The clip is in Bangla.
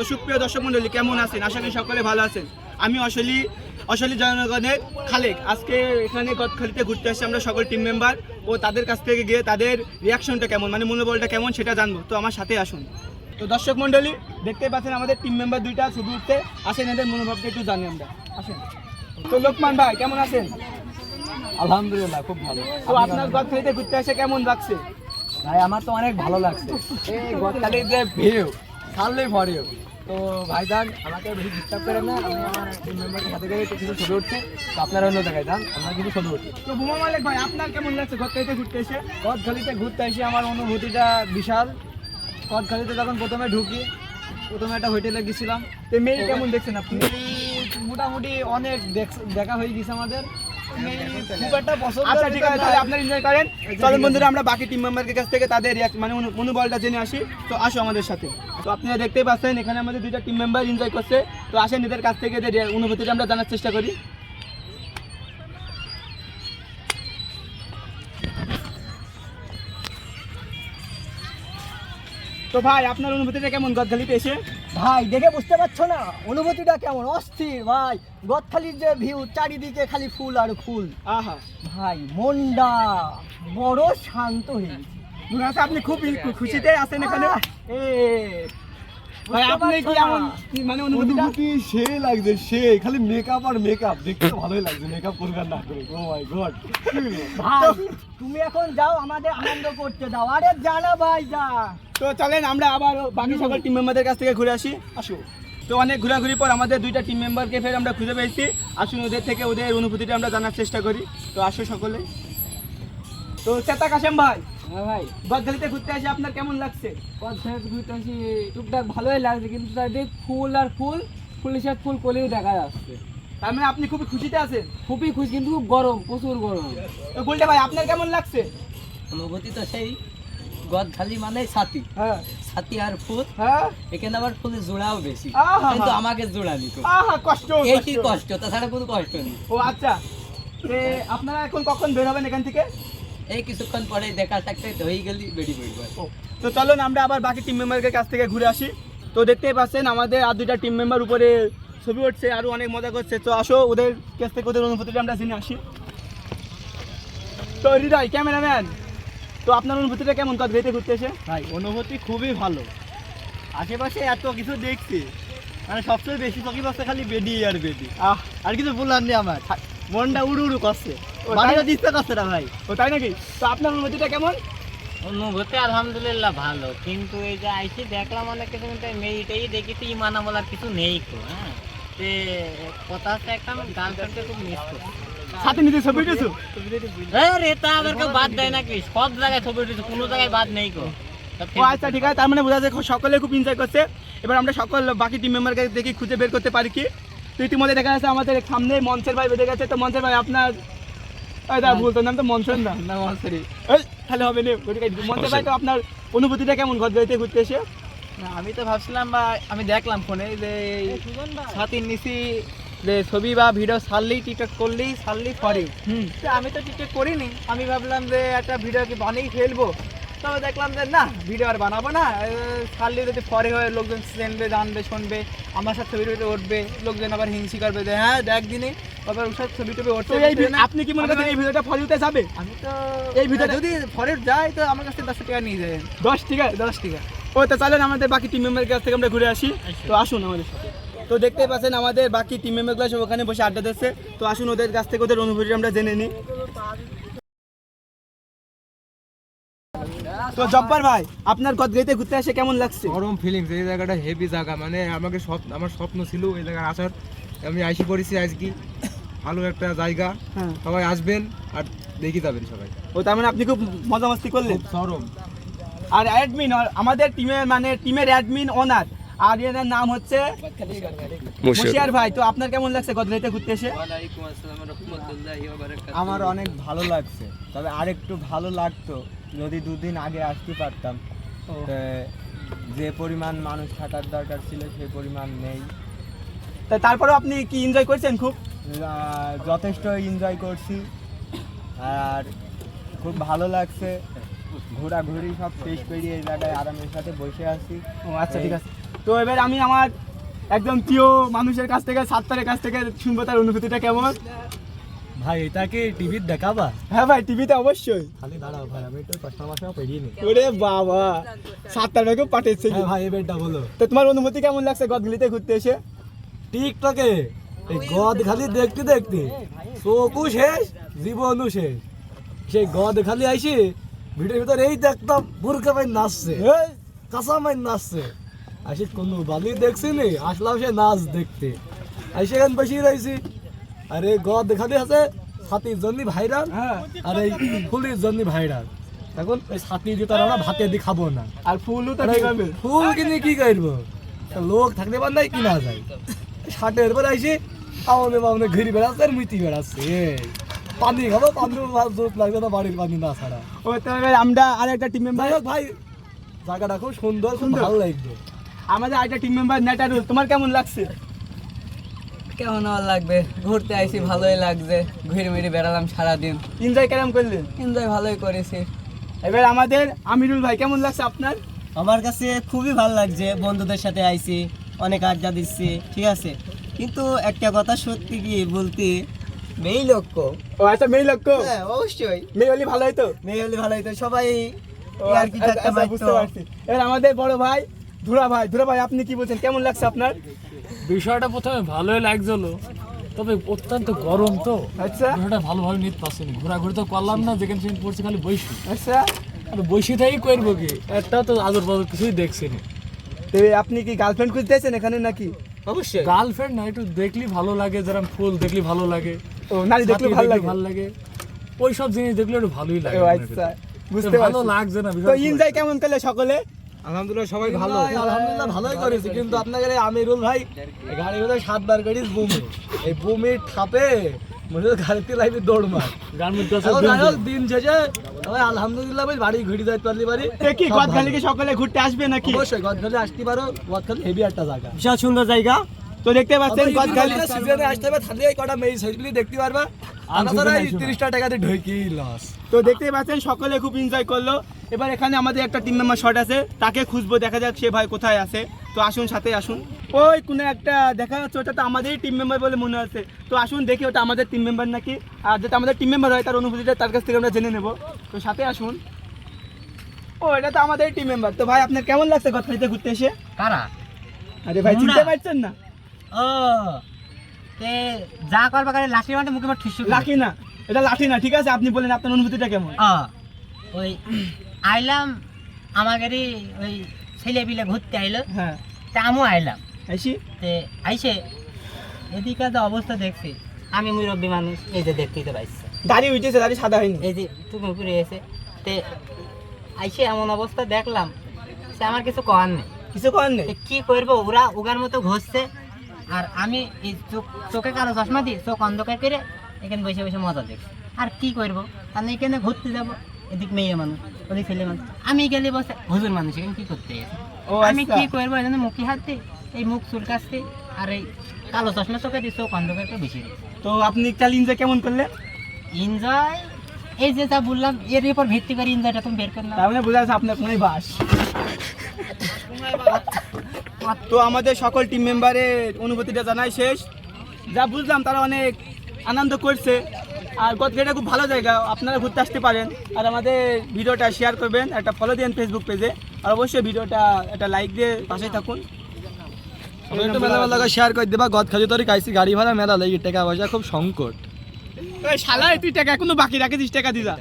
তো সুপ্রিয় দর্শক মন্ডলী কেমন আছেন? আশা করি সকলে ভালো আছেন। আমি অশলি অশলি জনগণের খালেক। আজকে এখানে গদখালিতে ঘুরতে আসছি আমরা সকল টিম মেম্বার ও তাদের কাছ থেকে গিয়ে তাদের রিয়াকশনটা কেমন মানে মনোবলটা কেমন সেটা জানব। তো আমার সাথে আসুন। তো দর্শক মন্ডলী দেখতে পাচ্ছেন আমাদের টিম মেম্বার দুইটা ছবি উঠতে আসেন এদের মনোভাবটা একটু জানি আমরা। আসেন। তো লোকমান ভাই কেমন আছেন? আলহামদুলিল্লাহ খুব ভালো। তো আপনার গদখালিতে ঘুরতে আসে কেমন লাগছে? ভাই আমার তো অনেক ভালো লাগছে। এই গতকালের যে ভিউ ভরিও তো ভাইজান আমাকে বেশি ডিস্টার্ব করে না আমি আমার টিম মেম্বারের সাথে করে একটু কিছু ছবি উঠছে তো আপনারা অন্য জায়গায় যান আমরা কিছু ছবি উঠছি। তো বোমা মালিক ভাই আপনার কেমন লাগছে? গদখালিতে ঘুরতে এসে? কদখালিতে ঘুরতে এসে আমার অনুভূতিটা বিশাল। কদখালিতে যখন প্রথমে ঢুকি প্রথমে একটা হোটেলে গেছিলাম। তো মেয়ে কেমন দেখছেন আপনি? মোটামুটি অনেক দেখা হয়ে গেছে আমাদের। আচ্ছা ঠিক আছে তাহলে আপনারা এনজয় করেন। চলেন বন্ধুরা আমরা বাকি টিম মেম্বারের কাছ থেকে তাদের মানে অনু- মনোবলটা জেনে আসি। তো আসো আমাদের সাথে। তো আপনারা দেখতেই পাচ্ছেন এখানে আমাদের দুইটা টিম মেম্বার এনজয় করছে। তো আসেন এদের কাছ থেকে এদের অনুভূতিটা আমরা জানার চেষ্টা করি। তো ভাই আপনার অনুভূতিটা কেমন? গদখালিতে এসে? ভাই দেখে বুঝতে পারছ না? অনুভূতিটা কেমন? অস্থির ভাই। গদখালির যে ভিউ চারিদিকে খালি ফুল আর ফুল। আহা। ভাই মনটা বড় শান্ত হয়ে গেছে। আপনি খুব খুশিতে আছেন এখানে? এ, ভাই আপনি কি এমন কি মানে অনুভূতি সে লাগছে সে খালি মেকআপ আর মেকআপ দেখতে ভালোই লাগছে মেকআপ করবে আর না করে। ও মাই গড ভাই তুমি এখন যাও আমাদের আনন্দ করতে দাও আরে জানা ভাই যা। তো চলেন আমরা আবার বাকি সকল টিম মেম্বারদের কাছ থেকে ঘুরে আসি। আসো। তো অনেক ঘোরাঘুরি পর আমাদের দুইটা টিম মেম্বারকে ফের আমরা খুঁজে পেয়েছি। আসুন ওদের থেকে ওদের অনুভূতিটা আমরা জানার চেষ্টা করি। তো আসো সকলে। তো চেতা কাশেম ভাই হ্যাঁ ভাই। গদখালিতে ঘুরতে আসি আপনার কেমন লাগছে? কনসার্ট ঘুরতে আসি টুকটাক ভালোই লাগছে কিন্তু চারিদিক ফুল আর ফুল ফুলের সাথে ফুল কলেও দেখা যাচ্ছে। তার মানে আপনি খুবই খুশিতে আছেন? খুবই খুশি কিন্তু খুব গরম প্রচুর গরম। বলতে ভাই আপনার কেমন লাগছে? অনুভূতি তো সেই গদখালি মানে ছাতি। হ্যাঁ। ছাতি আর ফুল হ্যাঁ। এখানে আবার ফুলের জোড়াও বেশি। কিন্তু আমাকে জোড়া নিত কষ্ট এই কষ্ট। কষ্ট? তাছাড়া কোনো কষ্ট নেই। ও আচ্ছা। আপনারা এখন কখন বের হবেন এখান থেকে? এই কিছুক্ষণ পরে দেখা থাকতে হয়ে গেলি বেরিয়ে পড়বে ও, তো চলুন আমরা আবার বাকি টিম মেম্বারের কাছ থেকে ঘুরে আসি। তো দেখতেই পাচ্ছেন আমাদের আর দুইটা টিম মেম্বার উপরে ছবি উঠছে আরও অনেক মজা করছে। তো আসো ওদের কাছ থেকে ওদের অনুভূতিটা আমরা জেনে আসি। তো হৃদয় ক্যামেরাম্যান তো আপনার অনুভূতিটা কেমন? কত ঘুরতে ঘুরতে এসে? ভাই অনুভূতি খুবই ভালো। আশেপাশে এত কিছু দেখছি। মানে সবচেয়ে বেশি চকি পাচ্ছে খালি বেডি আর বেডি। আহ। আর কিছু বলার নেই আমার। মনটা উড়ু উড়ু করছে। দিতে না ভাই? ও তাই নাকি? তো আপনার অনুভূতিটা কেমন? অনুভূতি আলহামদুলিল্লাহ ভালো কিন্তু এই যে আইসি দেখলাম অনেক কিছু কিন্তু মেয়েটাই দেখি তো ইমানা বলার কিছু নেই তো হ্যাঁ? তে কথা হচ্ছে একটা গার্লফ্রেন্ডকে খুব মিস করি সাথে নিজে ছবি উঠেছো? হ্যাঁ রে তা আবার কেউ বাদ দেয় নাকি? সব জায়গায় ছবি উঠেছে কোনো জায়গায় বাদ নেই কো ও আচ্ছা ঠিক আছে তার মানে বোঝা যায় সকলে খুব এনজয় করছে। এবার আমরা সকল বাকি টিম মেম্বারকে দেখি খুঁজে বের করতে পারি কি? তো ইতিমধ্যে দেখা যাচ্ছে আমাদের সামনে মঞ্চের ভাই বেঁধে গেছে। তো মঞ্চের ভাই আপনার এই দা বলতো নাম তো মনসুন না না সরি এই তাহলে হবে না। মঞ্চের ভাই তো আপনার অনুভূতিটা কেমন ঘর বাড়িতে ঘুরতে এসে? আমি তো ভাবছিলাম বা আমি দেখলাম ফোনে যে সাতির নিচি যে ছবি বা ভিডিও ছাড়লেই টিকটক করলেই ছাড়লেই করে হুম। তো আমি তো টিকটক করিনি। আমি ভাবলাম যে একটা ভিডিও কি বানিয়ে ফেলব? তবে দেখলাম যে না ভিডিও আর বানাবো না। ছাড়লে যদি ফরে হয়ে লোকজন চেনবে জানবে শুনবে আমার সাথে ছবি টবি উঠবে লোকজন আবার হিংসি করবে যে হ্যাঁ দেখ দিনে আবার ওর সাথে ছবি টবি ভি- আপনি কি মনে করছেন এই ভিডিওটা ফলিউতে যাবে? আমি তো এই ভিডিওটা- যদি ফরে যায় তো আমার কাছে দশ টাকা নিয়ে যায়। দশ আছে দশ টাকা। ও তো চলেন আমাদের বাকি টিম মেম্বারের কাছ থেকে আমরা ঘুরে আসি। তো আসুন আমাদের সাথে। তো দেখতেই পাচ্ছেন আমাদের বাকি টিম মেম্বারগুলো সব ওখানে বসে আড্ডা দিচ্ছে। তো আসুন ওদের কাছ থেকে ওদের অনুভূতি আমরা জেনে নিই। তো জব্বার ভাই আপনার গদগাইতে ঘুরতে আসে কেমন লাগছে? গরম ফিলিংস এই জায়গাটা হেভি জায়গা। মানে আমাকে স্বপ্ন আমার স্বপ্ন ছিল এই জায়গায় আসার। আমি আইসি পড়েছি আজকে। ভালো একটা জায়গা। হ্যাঁ। সবাই আসবেন আর দেখে যাবেন সবাই। ও তার মানে আপনি খুব মজা মাস্তি করলেন? সরম আর অ্যাডমিন আমাদের টিমের মানে টিমের অ্যাডমিন ওনার আর এনার নাম হচ্ছে মুশিয়ার। ভাই। তো আপনার কেমন লাগছে গদগাইতে ঘুরতে এসে? আমার অনেক ভালো লাগছে। তবে আরেকটু ভালো লাগতো। যদি দুদিন আগে আসতে পারতাম। যে পরিমাণ মানুষ থাকার দরকার ছিল সেই পরিমাণ নেই। তা তারপরেও আপনি কি এনজয় করছেন খুব? যথেষ্ট এনজয় করছি। আর খুব ভালো লাগছে। ঘোরাঘুরি সব শেষ করে এই জায়গায় আরামের সাথে বসে আছি। ও আচ্ছা ঠিক আছে। তো এবার আমি আমার একদম প্রিয় মানুষের কাছ থেকে সাত্তারের কাছ থেকে শুনব তার অনুভূতিটা কেমন? ভাই এটাকে টিভির দেখাবা? হ্যাঁ ভাই টিভিতে অবশ্যই। খালি দাঁড়াও ভাই আমি একটু কাস্টমার সঙ্গে পেরিয়ে নি ওরে বাবা সাত্তার ভাইকেও পাঠিয়েছে হ্যাঁ ভাই এবারটা বলো। তো তোমার অনুভূতি কেমন লাগছে গদগুলিতে ঘুরতে এসে? টিকটকে? এই গদ খালি দেখতে দেখতে। চোখও শেষ জীবনও শেষ। সেই গদ খালি আইসি ভিডিওর ভিতরে এই দেখতাম বুরকা ভাই নাচছে। এই। কাঁচা মাই নাচছে। আসি কোনো বালি দেখছি নি আসলাম সে নাচ দেখতে। আর সেখানে বসে রয়েছি। আরে গদ খালি আছে ছাতির জন্য ভাইরাল হ্যাঁ। আর এই ফুলির জন্য ভাইরাল। এখন ওই ছাতি দিয়ে তারা ভাতে দিয়ে খাব না। আর ফুলও তো ফুল কিনে কি করব? লোক থাকতে পার নাই কিনা যায়। ষাটের পর আইসি আমানে মামনে ঘুরি বেড়াচ্ছে আর মুইতি বেড়াচ্ছে। পানি খাব পানি জোট লাগবে না বাড়ির পানি না ছাড়া। ও তো আমরা আর একটা টিম মেম্বার ভাই জায়গাটা খুব সুন্দর খুব সুন্দর। ভালো লাগবে। আমাদের আরেকটা টিম মেম্বার নেটারুল তোমার কেমন লাগছে? কেমন আর লাগবে? ঘুরতে আইছি ভালোই লাগছে। ঘুরে বেড়ালাম সারাদিন। এনজয় কেমন করলেন এনজয় ভালোই করেছি। এবার আমাদের আমিরুল ভাই কেমন লাগছে আপনার? আমার কাছে খুবই ভালো লাগছে। বন্ধুদের সাথে আইছি অনেক আড্ডা দিচ্ছি ঠিক আছে? কিন্তু একটা কথা সত্যি কি বলতে মেয়ে লক্ষ্য ও আচ্ছা মেয়ে লক্ষ্য হ্যাঁ অবশ্যই। মেয়ে হলে ভালো হতো মেয়ে হলে ভালো হতো সবাই আর কি আচ্ছা, থাকতে আচ্ছা, বুঝতে পারছি। এবার আমাদের বড় ভাই ধুরা ভাই ধুরা ভাই আপনি কি বলছেন? কেমন লাগছে আপনার? বিষয়টা প্রথমে ভালোই লাগছিল তবে অত্যন্ত গরম তো। আচ্ছা। বিষয়টা ভালোভাবে নিতে পারছি না ঘোরাঘুরি তো করলাম না যেখানে সেখানে পড়ছি খালি বৈশি। আচ্ছা। আর বৈশি থেকেই করব কি? একটাও তো আদর বাদর কিছুই দেখছি না তো আপনি কি গার্লফ্রেন্ড খুঁজতেছেন এখানে নাকি? অবশ্যই। গার্লফ্রেন্ড না একটু দেখলি ভালো লাগে যেরকম ফুল দেখলি ভালো লাগে ও নারী দেখলে ভালো লাগে। ভালো লাগে। ওই সব জিনিস দেখলে একটু ভালোই লাগে আচ্ছা। বুঝতে ভালো লাগছে না তো এনজয় কেমন করলে সকলে? আলহামদুলিল্লাহ সবাই ভালো। আলহামদুলিল্লাহ ভালোই করেছি। কিন্তু আপনাকে আমিরুল ভাই গাড়ি সাতবার গাড়ি বুমি এই বুমির ঠাপে মনে গাড়িতে লাইবে দৌড় মার। গান মধ্যে আছে এখন দিন যাই হোক, দিন শেষে আলহামদুলিল্লাহ ভাই বাড়ি ঘুরে যাইতে পারলি বাড়ি। কি সব গদখালি সকলে ঘুরতে আসবে নাকি? অবশ্যই গদখালি আসতে পারো। গদখালি হেভি একটা জায়গা। বিশাল সুন্দর জায়গা। তো দেখতে পাচ্ছেন গদখালি সিজনে আসতে হবে তাহলে এই কটা মেয়ে সাইকেলি দেখতে পারবা। আমরা তো। তিরিশটা ঢুকি লস তো দেখতে পাচ্ছেন সকলে খুব এনজয় করল। এবার এখানে আমাদের একটা টিম মেম্বার শট আছে তাকে খুঁজবো দেখা যাক সে ভাই কোথায় আছে। তো আসুন সাথে আসুন। ওই কোনো একটা দেখা যাচ্ছে ওটা তো আমাদেরই টিম মেম্বার বলে মনে হচ্ছে। তো আসুন দেখি ওটা আমাদের টিম মেম্বার নাকি। আর যেটা আমাদের টিম মেম্বার হয় তার অনুভূতিটা তার কাছ থেকে আমরা জেনে নেব। তো সাথে আসুন। ও এটা তো আমাদের টিম মেম্বার তো ভাই আপনার কেমন লাগছে গতকালিতে ঘুরতে এসে? কারা? আরে ভাই? চিনতে পারছেন না। ও তে যা করবা করে লাঠি মানে মুখে ঠিসু লাঠি না এটা লাঠি না ঠিক আছে? আপনি বলেন আপনার অনুভূতিটা কেমন? ওই আইলাম আমাদেরই ওই ছেলে পিলে ঘুরতে আইলো। হ্যাঁ। তা আমিও আইলাম। আইসি? তে আইসে এদিকে যে অবস্থা দেখছি। আমি মুরব্বী মানুষ এই যে দেখতেই তো পাইছি। দাড়ি উঠেছে দাড়ি সাদা হয়নি। এই যে তুমি উপরে এসে তে আইসে এমন অবস্থা দেখলাম সে আমার কিছু করার নেই। কিছু করার নেই? কি করব ওরা উগার মতো ঘষছে। আর আমি এই চোখ চোখে কালো চশমা দিই চোখ অন্ধকার করে এখানে বসে বসে মজা দেখছি। আর কি করব? কারণ এখানে ঘুরতে যাব। এদিক মেয়ে মানুষ ওদিক ছেলে মানুষ। আমি গেলে বসে হুজুর মানুষ এখানে কি করতে? ও আমি আচ্ছা। কি করব এখানে মুখে হাত এই মুখ চুলকাচ্ছে আর এই কালো চশমা চোখে দিই চোখ অন্ধকার বেশি তো আপনি কাল এনজয় কেমন করলেন? এনজয় এই যে যা বললাম এর উপর ভিত্তি করে এনজয়টা তুমি বের করলাম। মানে বোঝা যাচ্ছে আপনার কোনোই বাস। তো আমাদের সকল টিম মেম্বারের অনুভূতিটা জানাই শেষ। যা বুঝলাম তারা অনেক আনন্দ করছে। আর গদঘাটা খুব ভালো জায়গা আপনারা ঘুরতে আসতে পারেন। আর আমাদের ভিডিওটা শেয়ার করবেন একটা ফলো দিন ফেসবুক পেজে আর অবশ্যই ভিডিওটা একটা লাইক দিয়ে পাশে থাকুন। একটু মেলা মেলা শেয়ার করে দেবা গদখালি তোর কাইছি গাড়ি ভাড়া মেলা লাগে টাকা পয়সা খুব সংকট। শালা তুই টাকা এখনও বাকি রাখে টাকা দিদা